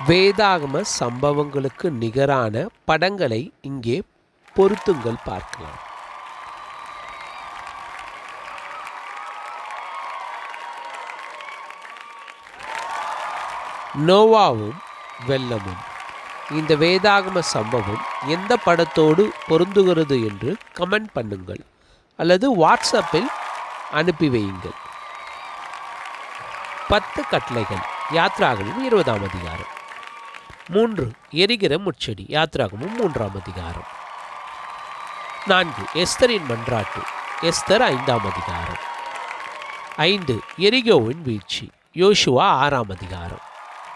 வேதாகம சம்பவங்களுக்கு நிகரான படங்களை இங்கே பொருத்துங்கள் பார்க்கலாம். நோவாவும் வெள்ளமும் இந்த வேதாகம சம்பவம் எந்த படத்தோடு பொருந்துகிறது என்று கமெண்ட் பண்ணுங்கள். அல்லது வாட்ஸ்அப்பில் அனுப்பி வையுங்கள். பத்து கட்டளைகள். யாத்ராகமும் இருபதாம் அதிகாரம். மூன்று எரிகிற முச்செடி யாத்ராகமும் மூன்றாம் அதிகாரம். நான்கு எஸ்தரின் மன்றாட்டு எஸ்தர் ஐந்தாம் அதிகாரம். ஐந்து எரிகோவின் வீழ்ச்சி யோசுவா ஆறாம் அதிகாரம்.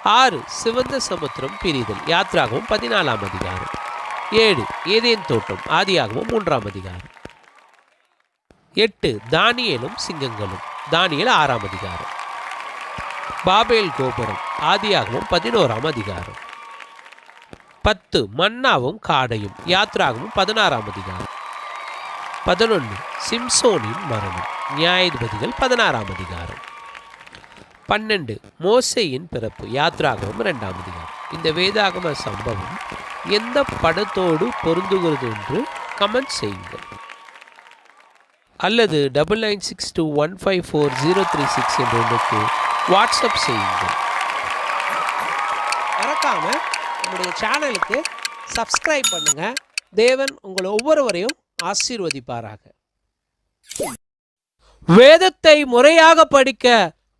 ஆறு சிவந்த சமுத்திரம் பிரிதல் யாத்ராகவும் பதினாலாம் அதிகாரம். ஏழு ஏதேன் தோட்டம் ஆதியாகவும் மூன்றாம் அதிகாரம். எட்டு தானியலும் சிங்கங்களும் தானியல் ஆறாம் அதிகாரம். பாபேல் கோபுரம் ஆதியாகவும் பதினோராம் அதிகாரம். பத்து மன்னாவும் காடையும். யாத்ராகவும் பதினாறாம் அதிகாரம். பதினொன்று சிம்சோனின் மரணம். நியாயாதிபதிகள் பதினாறாம் அதிகாரம். பன்னெண்டு மோசேயின் பிறப்பு. யாத்ராகவும் இரண்டாம் அதிகாரம். இந்த வேதாகம சம்பவம் எந்த படத்தோடு பொருந்துகிறது என்று கமெண்ட் செய்யுங்கள். அல்லது double nine six two one five four zero three six என்ற எண்ணுக்கு வாட்ஸ்அப் செய்யுங்கள். மறக்காமல் நம்முடைய சேனலுக்கு சப்ஸ்கிரைப் பண்ணுங்க. தேவன் உங்களை ஒவ்வொருவரையும் ஆசீர்வதிப்பாராக. வேதத்தை முறையாக படிக்க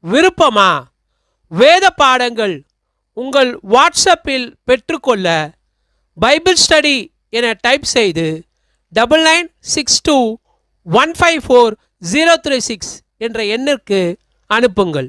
விருப்பமா? வேத பாடங்கள் உங்கள் வாட்ஸ்அப்பில் பெற்றுக்கொள்ள பைபிள் ஸ்டடி என டைப் செய்து double nine six two one five four zero three six என்ற எண்ணிற்கு அனுப்புங்கள்.